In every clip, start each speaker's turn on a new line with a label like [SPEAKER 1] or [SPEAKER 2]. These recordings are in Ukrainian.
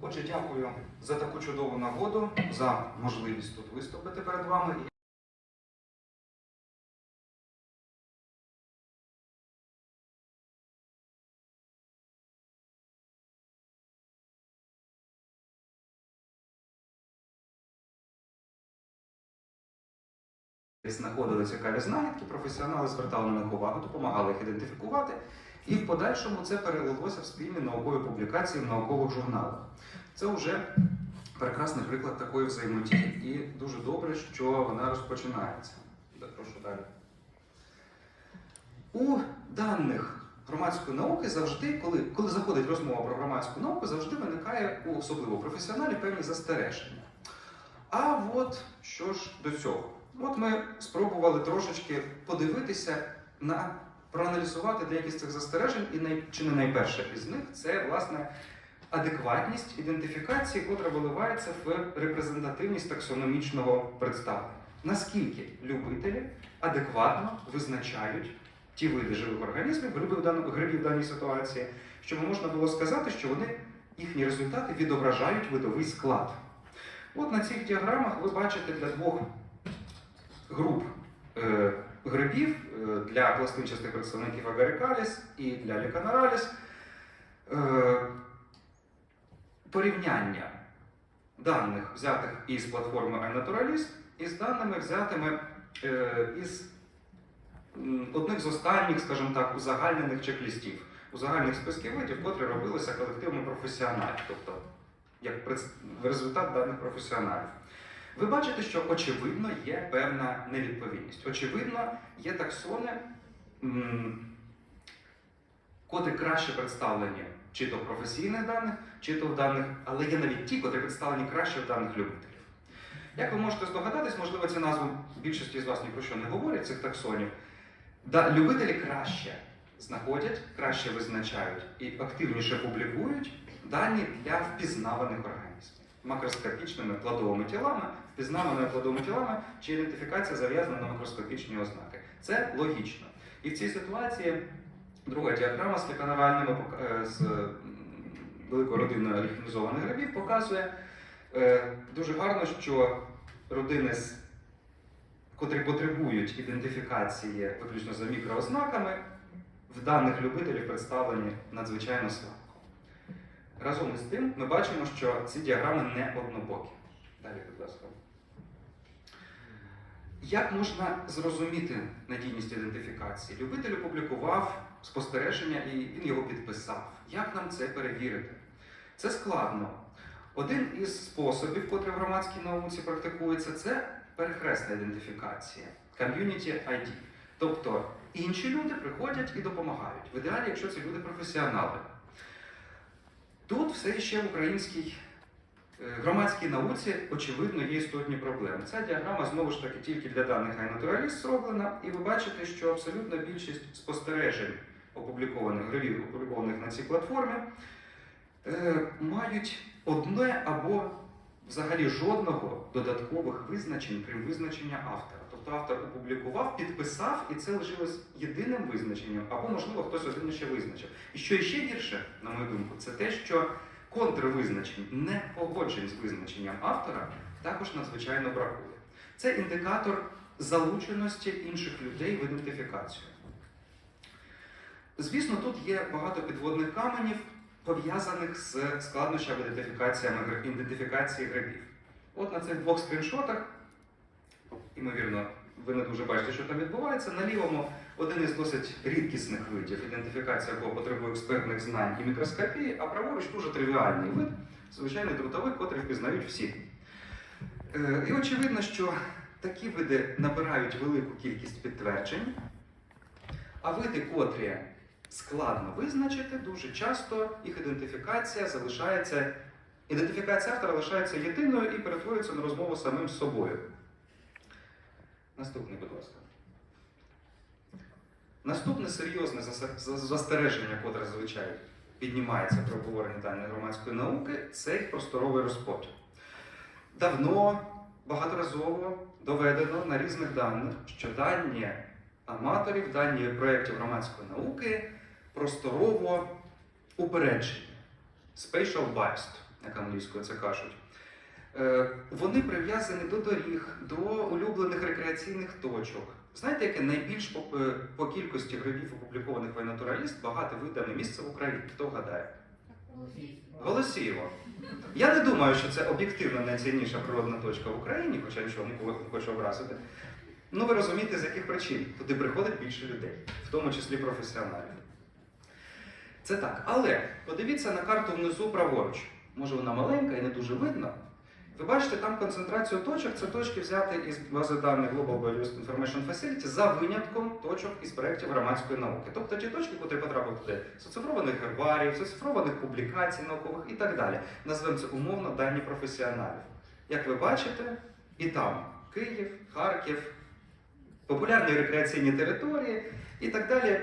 [SPEAKER 1] Отже, дякую за таку чудову нагоду, за можливість тут виступити перед вами. знаходили цікаві знахідки, професіонали звертали на них увагу, допомагали їх ідентифікувати, і в подальшому це перелилося в спільні наукові публікації в наукових журналах. Це вже прекрасний приклад такої взаємодії, і дуже добре, що вона розпочинається. Прошу далі. У даних громадської науки завжди, коли, коли заходить розмова про громадську науку, завжди виникає у особливо професіоналів певні застереження. А от що ж до цього? От ми спробували трошечки подивитися на проаналізувати деякі з цих застережень, і най, чи не найперше із них це власне адекватність ідентифікації, котра виливається в репрезентативність таксономічного представлення. Наскільки любителі адекватно визначають ті види живих організмів, грибів в даній ситуації, щоб можна було сказати, що вони їхні результати відображають видовий склад. От на цих діаграмах ви бачите для двох груп е, грибів е, для пластинчастих представників агарикаліс і для ліканораліс е, порівняння даних, взятих із платформи iNaturalist, із даними, взятими е, із одних з останніх, скажімо так, узагальнених чек-лістів, узагальних списків видів, котрі робилися колективами професіоналів, тобто як результат даних професіоналів. Ви бачите, що очевидно є певна невідповідність. Очевидно, є таксони, котрі краще представлені чи то в професійних даних, чи то в даних, але є навіть ті, котрі представлені краще в даних любителів. Як ви можете здогадатись, можливо, ці назви більшості з вас ні про що не говорять, цих таксонів. Да, любителі краще знаходять, краще визначають і активніше публікують дані для впізнаваних організмів макроскопічними плодовими тілами, впізнаваними плодовими тілами, чи ідентифікація зав'язана на макроскопічні ознаки. Це логічно. І в цій ситуації друга діаграма з ліканоральними пок- е, з великою родиною ліхінізованих грибів показує е, дуже гарно, що родини, з- котрі потребують ідентифікації виключно за мікроознаками, в даних любителів представлені надзвичайно слабко. Разом із тим, ми бачимо, що ці діаграми не однобокі. Далі, будь ласка. Як можна зрозуміти надійність ідентифікації? Любитель опублікував спостереження і він його підписав. Як нам це перевірити? Це складно. Один із способів, котрий в громадській науці практикується, це перехресна ідентифікація Community ID. Тобто інші люди приходять і допомагають. В ідеалі, якщо ці люди професіонали. Тут все ще в українській е, громадській науці, очевидно, є істотні проблеми. Ця діаграма знову ж таки тільки для даних iNaturalist зроблена, і ви бачите, що абсолютна більшість спостережень, опублікованих гравів, опублікованих на цій платформі, е, мають одне або взагалі жодного додаткових визначень крім визначення автора. Тобто автор опублікував, підписав, і це лишилось єдиним визначенням, або, можливо, хтось один ще визначив. І що ще гірше, на мою думку, це те, що контрвизначень, не погоджень з визначенням автора, також надзвичайно бракує. Це індикатор залученості інших людей в ідентифікацію. Звісно, тут є багато підводних каменів, пов'язаних з складнощами ідентифікації грибів. От на цих двох скріншотах, ймовірно, ви не дуже бачите, що там відбувається. На лівому один із досить рідкісних видів, ідентифікація якого потребує експертних знань і мікроскопії, а праворуч дуже тривіальний вид, звичайний трутовий, котрий впізнають всі. Е, І очевидно, що такі види набирають велику кількість підтверджень, а види, котрі складно визначити, дуже часто їх ідентифікація залишається, ідентифікація автора лишається єдиною і перетворюється на розмову самим собою. Наступний, будь ласка. Наступне серйозне застереження, котре зазвичай піднімається при обговоренні даної громадської науки, це їх просторовий розподіл. Давно, багаторазово доведено на різних даних, що дані аматорів, дані проєктів громадської науки просторово упереджені, spatial biased. як англійською це кажуть. Е, Вони прив'язані до доріг, до улюблених рекреаційних точок. Знаєте, яке найбільш по, е, по кількості грибів опублікованих в iNaturalist багато видане місце в Україні? Хто вгадає? Голосіїво. Я не думаю, що це об'єктивно найцінніша природна точка в Україні, хоча нічого нікого не хочу образити. Ну, ви розумієте, з яких причин. Туди приходить більше людей, в тому числі професіоналів. Це так. Але подивіться на карту внизу праворуч. Може, вона маленька і не дуже видно. Ви бачите там концентрацію точок, це точки взяти із бази даних Global Biodiversity Information Facility за винятком точок із проєктів громадської науки. Тобто ті точки, які потрапили туди з оцифрованих гербарів, з оцифрованих публікацій наукових і так далі. Назвемо це умовно дані професіоналів. Як ви бачите, і там Київ, Харків, популярні рекреаційні території і так далі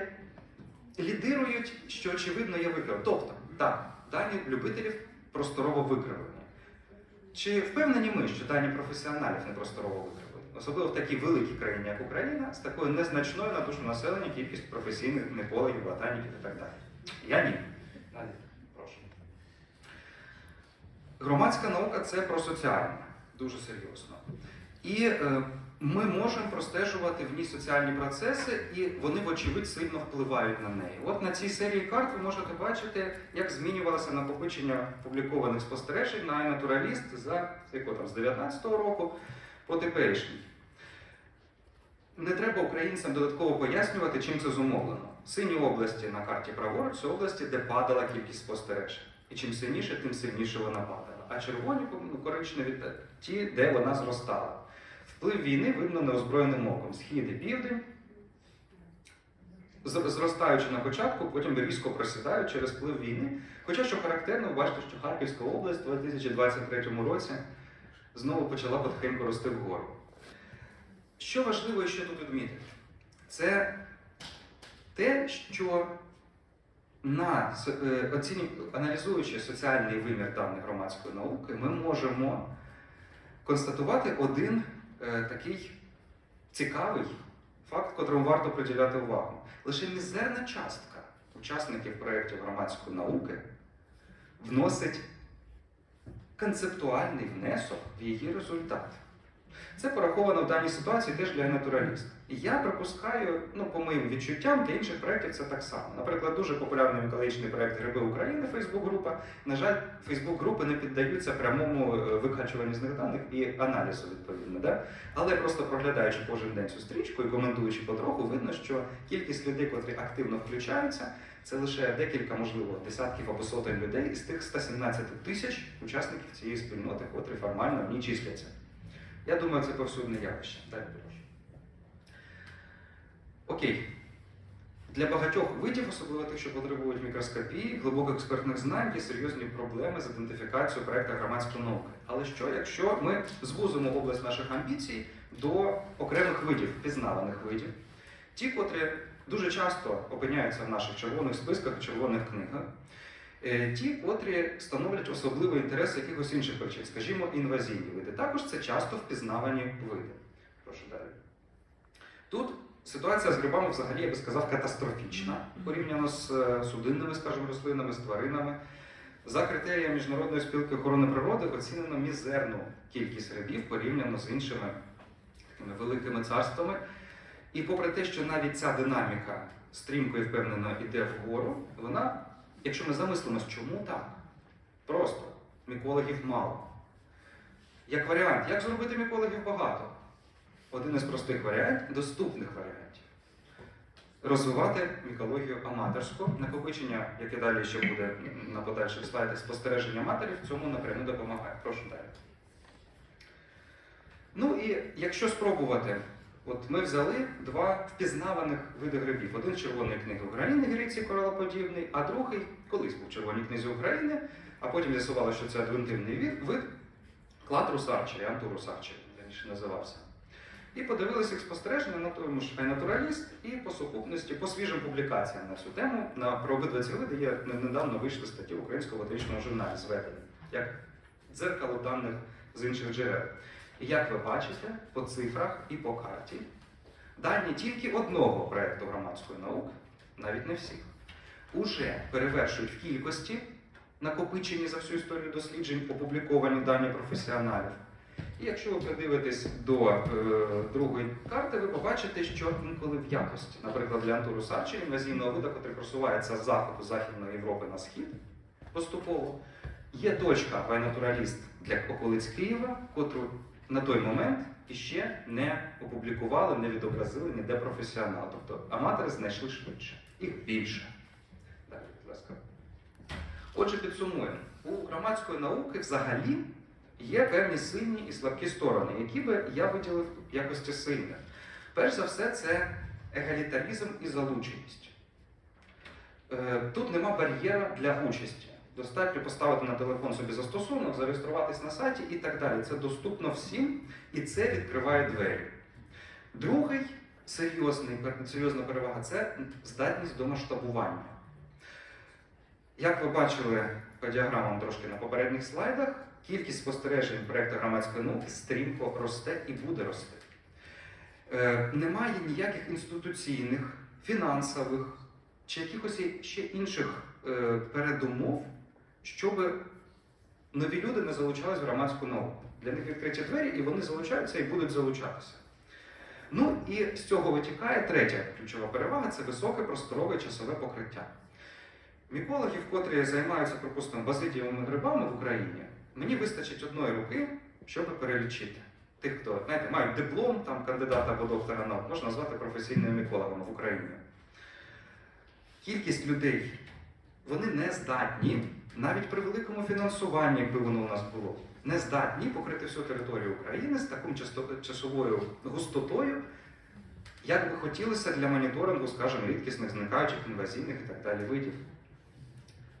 [SPEAKER 1] лідирують, що очевидно є викривом. Тобто, так, дані любителів просторово викривлення. Чи впевнені ми, що дані професіоналів не просторово викривлені? Особливо в такій великій країні, як Україна, з такою незначною на душу населення кількість професійних непологів, ботаніків і так далі. Я ні. Далі, прошу. Громадська наука це про соціальне, дуже серйозно. І е, ми можемо простежувати в ній соціальні процеси, і вони, вочевидь, сильно впливають на неї. От на цій серії карт ви можете бачити, як змінювалося накопичення публікованих спостережень на iNaturalist за яко, там, з 19-го року по теперішній. Не треба українцям додатково пояснювати, чим це зумовлено. Сині області на карті праворуч це області, де падала кількість спостережень. І чим сильніше, тим сильніше вона падала. А червоні ну, коричневі ті, де вона зростала. Вплив війни видно неозброєним оком. Схід і південь, зростаючи на початку, потім різко просідають через вплив війни. Хоча, що характерно, ви бачите, що Харківська область у 2023 році знову почала потихеньку рости вгору. Що важливо що тут відмітити? Це те, що на е, оціні, аналізуючи соціальний вимір даних громадської науки, ми можемо констатувати один такий цікавий факт, котрому варто приділяти увагу. Лише мізерна частка учасників проєктів громадської науки вносить концептуальний внесок в її результат. Це пораховано в даній ситуації теж для натураліст. І я припускаю, ну, по моїм відчуттям, для інших проєктів це так само. Наприклад, дуже популярний екологічний проєкт Гриби України Фейсбук-група. На жаль, Фейсбук-групи не піддаються прямому е, викачуванню з них даних і аналізу відповідно. Да? Але просто проглядаючи кожен день цю стрічку і коментуючи потроху, видно, що кількість людей, котрі активно включаються, це лише декілька, можливо, десятків або сотень людей із тих 117 тисяч учасників цієї спільноти, котрі формально в ній числяться. Я думаю, це повсюдне явище. Далі прошу. Окей. Для багатьох видів, особливо тих, що потребують мікроскопії, глибоких експертних знань, є серйозні проблеми з ідентифікацією проєкту громадської науки. Але що, якщо ми звузимо область наших амбіцій до окремих видів, пізнаваних видів, ті, котрі дуже часто опиняються в наших червоних списках і червоних книгах, ті, котрі становлять особливий інтерес якихось інших причин, скажімо, інвазійні види. Також це часто впізнавані види. Прошу далі. Тут ситуація з грибами взагалі, я би сказав, катастрофічна порівняно з е, судинними, скажімо, рослинами, з тваринами. За критеріями Міжнародної спілки охорони природи оцінено мізерну кількість грибів порівняно з іншими такими великими царствами. І попри те, що навіть ця динаміка стрімко і впевнено йде вгору, вона, якщо ми замислимось, чому так? Просто мікологів мало. Як варіант, як зробити мікологів багато? Один із простих варіантів, доступних варіантів. Розвивати мікологію аматорську, накопичення, яке далі ще буде на подальших слайдах, спостереження матерів в цьому напряму допомагає. Прошу далі. Ну і якщо спробувати, от ми взяли два впізнаваних види грибів. Один червоної книги України гриці коралоподібний, а другий колись був червоній книзі України, а потім з'ясували, що це адвентивний вид, вид клад русарчері, антурусарчері, раніше називався. І подивилися їх спостереження на тому ж iNaturalist і по сукупності, по свіжим публікаціям на цю тему. На про обидва ці види є недавно вийшли статті українського ботанічного журналі зведені, як дзеркало даних з інших джерел. Як ви бачите, по цифрах і по карті дані тільки одного проєкту громадської науки, навіть не всіх, уже перевершують в кількості накопичені за всю історію досліджень, опубліковані дані професіоналів. І якщо ви придивитесь до е, другої карти, ви побачите, що інколи в якості, наприклад, для антуру сачі, інвазійного вида, який просувається з заходу Західної Європи на схід поступово, є точка вайнатураліст для околиць Києва, котру на той момент іще не опублікували, не відобразили ніде професіонал. Тобто аматори знайшли швидше, їх більше. Далі, будь ласка. Отже, підсумуємо. У громадської науки взагалі є певні сильні і слабкі сторони, які би я виділив в якості сильних. Перш за все, це егалітарізм і залученість. Е, Тут нема бар'єра для участі. Достатньо поставити на телефон собі застосунок, зареєструватись на сайті і так далі. Це доступно всім, і це відкриває двері. Другий серйозний, серйозна перевага це здатність до масштабування. Як ви бачили по діаграмам трошки на попередніх слайдах, кількість спостережень проєкту громадської науки стрімко росте і буде рости. Е, немає ніяких інституційних, фінансових чи якихось ще інших е, передумов, щоб нові люди не залучались в громадську науку. Для них відкриті двері, і вони залучаються і будуть залучатися. Ну і з цього витікає третя ключова перевага це високе просторове часове покриття. Мікологів, котрі займаються, припустимо, базидієвими грибами в Україні, мені вистачить одної руки, щоб перелічити. Тих, хто знаєте, мають диплом там, кандидата або доктора наук, можна назвати професійними мікологами в Україні. Кількість людей, вони не здатні, навіть при великому фінансуванні, якби воно у нас було, не здатні покрити всю територію України з такою часовою густотою, як би хотілося для моніторингу, скажімо, рідкісних, зникаючих, інвазійних і так далі видів.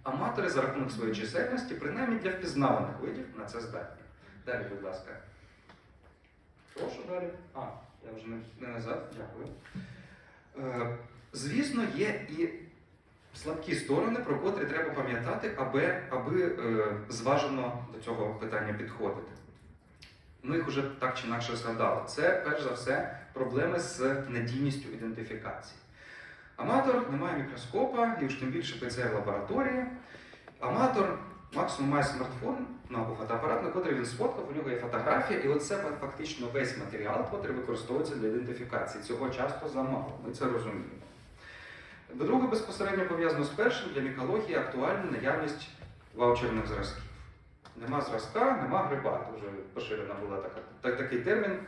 [SPEAKER 1] Аматори за рахунок своєї чисельності, принаймні для впізнаваних видів, на це здатні. Далі, будь ласка. Прошу далі. А, я вже не, назад, дякую. Е, звісно, є і слабкі сторони, про котрі треба пам'ятати, аби, аби е, зважено до цього питання підходити. Ми їх уже так чи інакше згадали. Це, перш за все, проблеми з надійністю ідентифікації. Аматор не має мікроскопа, і уж тим більше ПЦР-лабораторії. Аматор максимум має смартфон ну, або фотоапарат, на котрий він сфоткав, у нього є фотографія, і оце фактично весь матеріал, котрий використовується для ідентифікації. Цього часто замало, ми це розуміємо. По-друге, безпосередньо пов'язано з першим, для мікології актуальна наявність ваучерних зразків. Нема зразка, нема гриба. Дуже поширена була така, так, такий термін.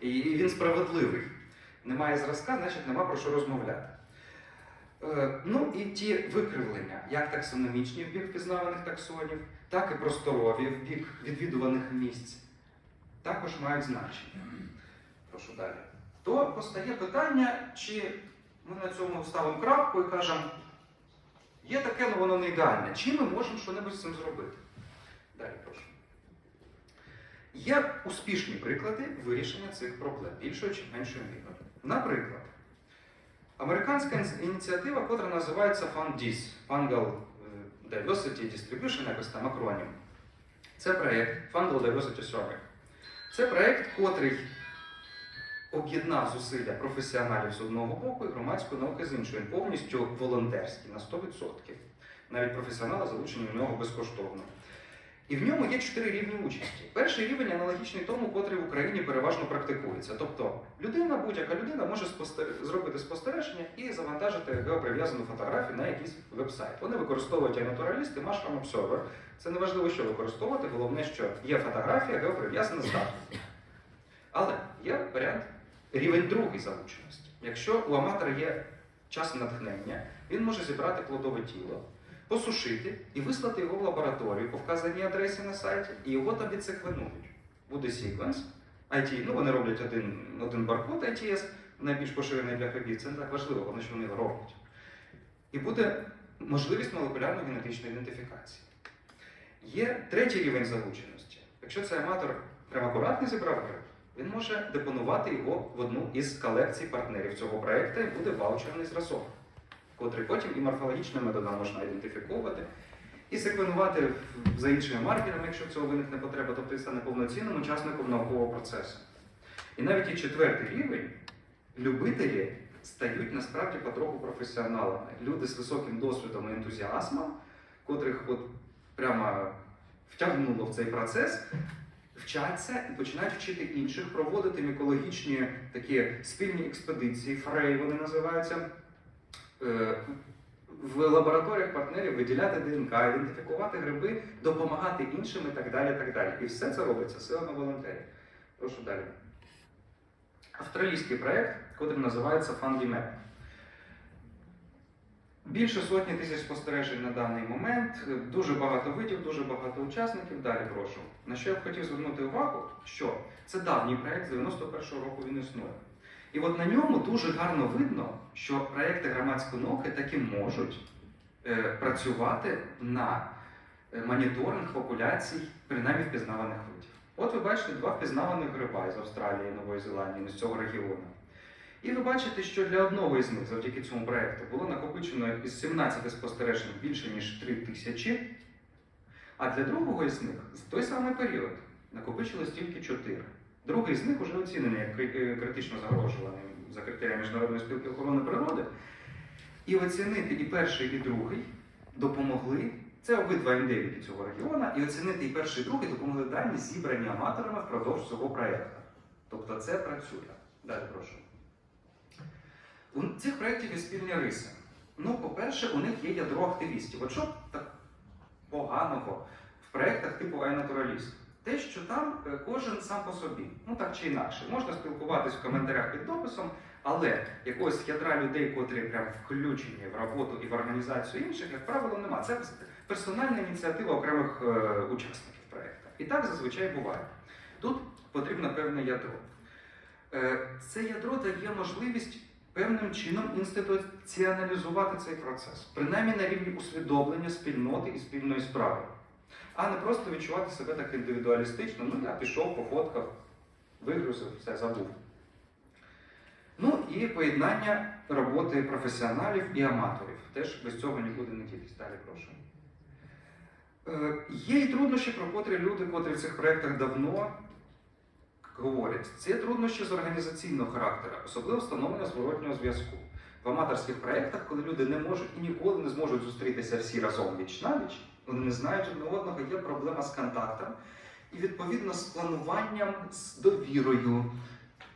[SPEAKER 1] І він справедливий. Немає зразка, значить нема про що розмовляти. Е, ну і ті викривлення, як таксономічні в бік впізнаваних таксонів, так і просторові в бік відвідуваних місць, також мають значення. Прошу далі. То постає питання, чи ми на цьому ставимо крапку і кажемо, є таке, але воно не ідеальне. Чи ми можемо щось з цим зробити? Далі прошу. Є успішні приклади вирішення цих проблем, більшою чи меншою мірою. Наприклад, американська ініціатива, котра називається FUNDIS, Fungal е, Diversity Distribution, якось там акронім. Це проєкт Fungal Diversity Survey. Це проєкт, котрий об'єднав зусилля професіоналів з одного боку і громадської науки з іншого. Він повністю волонтерський на 100%. Навіть професіонали залучені в нього безкоштовно. І в ньому є чотири рівні участі. Перший рівень аналогічний тому, котрий в Україні переважно практикується. Тобто людина, будь-яка людина може спостер- зробити спостереження і завантажити геоприв'язану фотографію на якийсь веб-сайт. Вони використовують і Mushroom Observer. Це не важливо, що використовувати, головне, що є фотографія, геоприв'язана з датою. Але є варіант рівень другий залученості. Якщо у аматора є час натхнення, він може зібрати плодове тіло, посушити і вислати його в лабораторію по вказаній адресі на сайті, і його там відсеквенують. Буде секвенс, IT, ну вони роблять один, один баркод ITS, найбільш поширений для грибів, це не так важливо, вони що вони роблять. І буде можливість молекулярної генетичної ідентифікації. Є третій рівень залученості. Якщо це аматор прям акуратно зібрав він може депонувати його в одну із колекцій партнерів цього проєкту і буде ваучерний зразок, котрий потім і морфологічними методами можна ідентифіковувати, і секвенувати за іншими маркерами, якщо цього виникне потреба, тобто і стане повноцінним учасником наукового процесу. І навіть і четвертий рівень любителі стають насправді потроху професіоналами. Люди з високим досвідом і ентузіазмом, котрих от прямо втягнуло в цей процес, вчаться і починають вчити інших, проводити мікологічні такі спільні експедиції, фрей вони називаються. Е, В лабораторіях партнерів виділяти ДНК, ідентифікувати гриби, допомагати іншим і так далі. так далі. І все це робиться силами волонтерів. Прошу далі. Австралійський проєкт, який називається FundyMap. Більше сотні тисяч спостережень на даний момент, дуже багато видів, дуже багато учасників. Далі прошу. На що я б хотів звернути увагу, що це давній проєкт, з 91-го року він існує. І от на ньому дуже гарно видно, що проєкти громадської науки таки можуть е, працювати на е, моніторинг популяцій, принаймні впізнаваних видів. От ви бачите два впізнаваних гриба з Австралії, Нової Зеландії, з цього регіону. І ви бачите, що для одного із них, завдяки цьому проєкту, було накопичено із 17 спостережень більше, ніж 3 тисячі, а для другого із них в той самий період накопичилось тільки 4. Другий з них вже оцінений як е, критично загрожуваний за критеріями Міжнародної спілки охорони природи. І оцінити і перший, і другий допомогли. Це обидва індивіди цього регіону, і оцінити і перший, і другий допомогли дані, зібрані аматорами впродовж цього проєкту. Тобто це працює. Далі прошу. У цих проєктів є спільні риси. Ну, по-перше, у них є ядро активістів. От що так поганого в проєктах типу iNaturalist? Те, що там е, кожен сам по собі, ну так чи інакше, можна спілкуватись в коментарях під дописом, але якогось ядра людей, котрі прям включені в роботу і в організацію інших, як правило, нема. Це персональна ініціатива окремих е, учасників проєкту. І так зазвичай буває. Тут потрібно певне ядро. Е, це ядро дає можливість певним чином інституціоналізувати цей процес, принаймні на рівні усвідомлення спільноти і спільної справи, а не просто відчувати себе так індивідуалістично, ну я пішов, пофоткав, вигрузив, все забув. Ну і поєднання роботи професіоналів і аматорів. Теж без цього нікуди не дітись. Далі прошу. Е, Є і труднощі, про котрі люди, котрі в цих проєктах давно говорять. Це труднощі з організаційного характеру, особливо встановлення зворотнього зв'язку. В аматорських проєктах, коли люди не можуть і ніколи не зможуть зустрітися всі разом віч на віч, вони не знають одне одного, є проблема з контактом і відповідно з плануванням, з довірою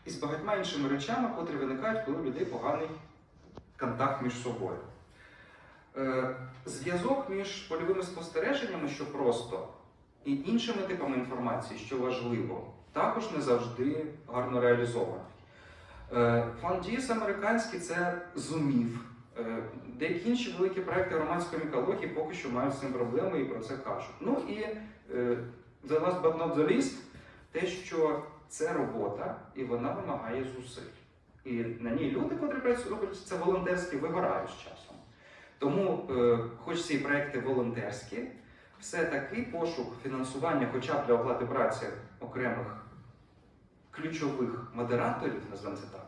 [SPEAKER 1] і з багатьма іншими речами, котрі виникають, коли у людей поганий контакт між собою. Е, Зв'язок між польовими спостереженнями, що просто, і іншими типами інформації, що важливо, також не завжди гарно реалізований. Е, Фандіс американський це зумів. Е, Деякі інші великі проекти громадської мікології поки що мають з цим проблеми і про це кажуть. Ну і е, the last but not least, те, що це робота і вона вимагає зусиль. І на ній люди, котрі працюють, це волонтерські, вигорають з часом. Тому, е, хоч ці проекти волонтерські, все-таки пошук фінансування, хоча б для оплати праці окремих ключових модераторів, назвемо це так,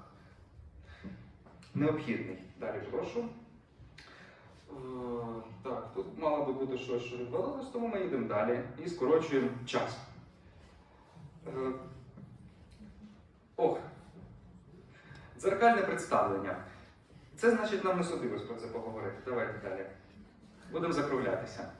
[SPEAKER 1] необхідний. Далі прошу. Е, Так, тут мало би бути щось, що відвалилось, тому ми йдемо далі і скорочуємо час. Е, Ох, дзеркальне представлення. Це значить нам не судилось про це поговорити. Давайте далі. Будемо закруглятися.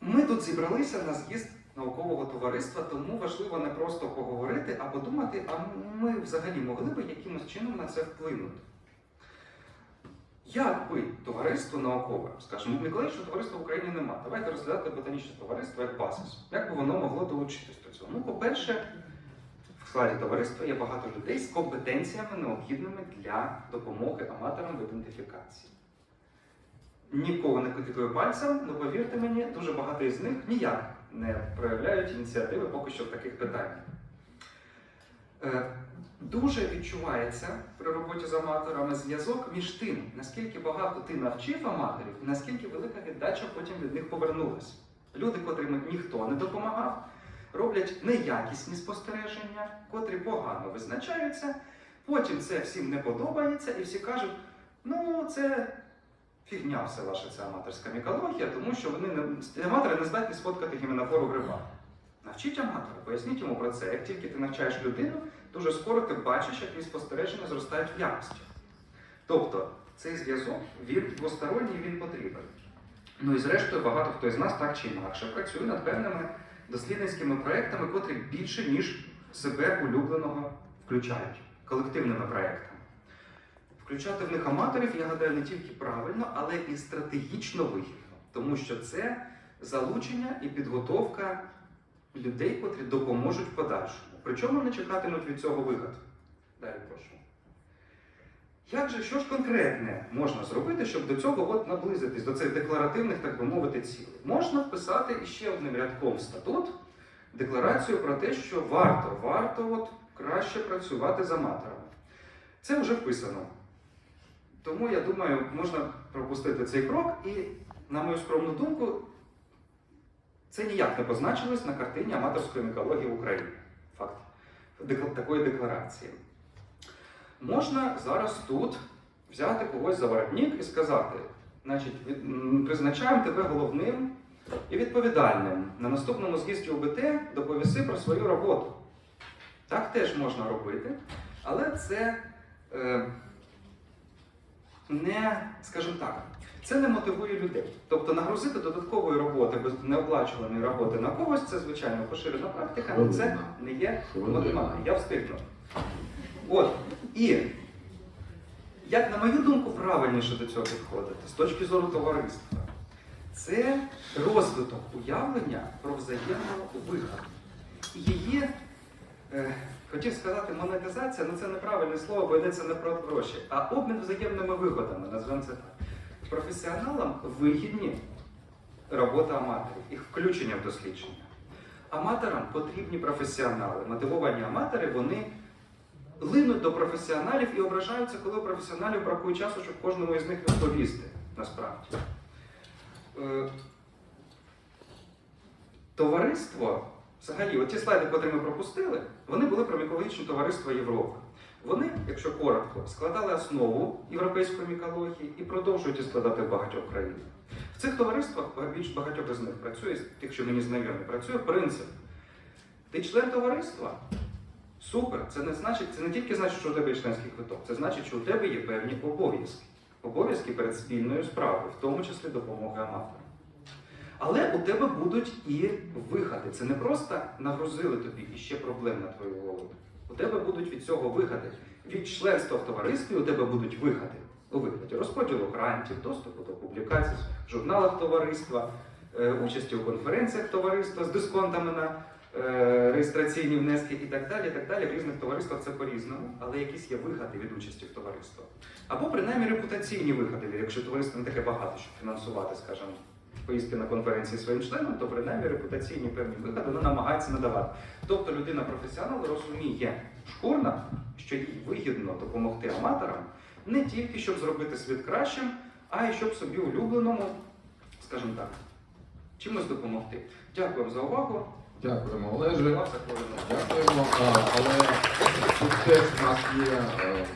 [SPEAKER 1] Ми тут зібралися на з'їзд наукового товариства, тому важливо не просто поговорити, а подумати, а ми взагалі могли би якимось чином на це вплинути. Як би товариство наукове, скажімо, мікологічного товариства в Україні немає. Давайте розглядати ботанічне товариство як базис. Як би воно могло долучитись до цього? Ну, по-перше, в складі товариства є багато людей з компетенціями, необхідними для допомоги аматорам в ідентифікації. Нікого не критикую пальцем, але повірте мені, дуже багато із них ніяк не проявляють ініціативи поки що в таких питаннях. Е, Дуже відчувається при роботі з аматорами зв'язок між тим, наскільки багато ти навчив аматорів, і наскільки велика віддача потім від них повернулася. Люди, котрим ніхто не допомагав, роблять неякісні спостереження, котрі погано визначаються. Потім це всім не подобається, і всі кажуть: ну, це фігня все ваша ця аматорська мікологія, тому що вони не аматори не здатні сфоткати гіменофору гриба. Навчіть аматора, поясніть йому про це. Як тільки ти навчаєш людину, дуже скоро ти бачиш, як твої спостереження зростають в якості. Тобто цей зв'язок він двосторонній, він потрібен. Ну і зрештою, багато хто із нас так чи інакше працює над певними дослідницькими проектами, котрі більше, ніж себе улюбленого включають колективними проектами. Включати в них аматорів, я гадаю, не тільки правильно, але і стратегічно вигідно, тому що це залучення і підготовка людей, котрі допоможуть в подальшому. Причому не чекатимуть від цього вигод. Далі прошу. Як же, що ж конкретне можна зробити, щоб до цього от наблизитись, до цих декларативних, так би мовити, цілей? Можна вписати іще одним рядком в статут декларацію про те, що варто, варто от краще працювати з аматорами. Це вже вписано. Тому я думаю, можна пропустити цей крок, і, на мою скромну думку, це ніяк не позначилось на картині аматорської мікології в Україні. Факт такої декларації. Можна зараз тут взяти когось за воротник і сказати, значить, призначаємо тебе головним і відповідальним. На наступному з'їзді УБТ доповіси про свою роботу. Так теж можна робити, але це е, не, скажімо так, це не мотивує людей. Тобто нагрузити додаткової роботи, без неоплачуваної роботи на когось, це звичайно поширена практика, але це не є мотивацією. Я встигну. От. І як, на мою думку, правильніше до цього підходити з точки зору товариства, це розвиток уявлення про взаємну вигоду. Її, е, хотів сказати, монетизація, але це неправильне слово, бо йдеться не про гроші, а обмін взаємними вигодами, назвемо це так. Професіоналам вигідні робота аматорів, їх включення в дослідження. Аматорам потрібні професіонали. Мотивовані аматори, вони линуть до професіоналів і ображаються, коли у професіоналів бракує часу, щоб кожному із них відповісти. Насправді. Е, Товариство, взагалі, от ті слайди, які ми пропустили, вони були про мікологічне товариство Європи. Вони, якщо коротко, складали основу європейської мікології і продовжують складати в багатьох країнах. В цих товариствах більш багатьох із них працює, тих, що мені знайомі, працює принцип. Ти член товариства, Супер, це не значить, це не тільки значить, що у тебе є членський квиток, це значить, що у тебе є певні обов'язки. Обов'язки перед спільною справою, в тому числі допомоги аматорам. Але у тебе будуть і виходи. Це не просто нагрузили тобі і ще проблем на твою голову. У тебе будуть від цього виходи. Від членства в товаристві у тебе будуть виходи у вигляді розподілу грантів, доступу до публікацій в журналах товариства, е, участі у конференціях товариства з дисконтами на е, реєстраційні внески і так далі. так далі. В різних товариствах це по-різному, але якісь є виходи від участі в товариствах. Або принаймні репутаційні виходи, якщо товариство не таке багато, щоб фінансувати, скажімо, поїздки на конференції своїм членам, то принаймні репутаційні певні виходи вона намагається надавати. Тобто людина професіонал розуміє шкурна, що їй вигідно допомогти аматорам не тільки щоб зробити світ кращим, а й щоб собі улюбленому, скажімо так, чимось допомогти. Дякую за увагу.
[SPEAKER 2] Дякуємо, Олеже. Дякуємо. Але тут теж у нас є е,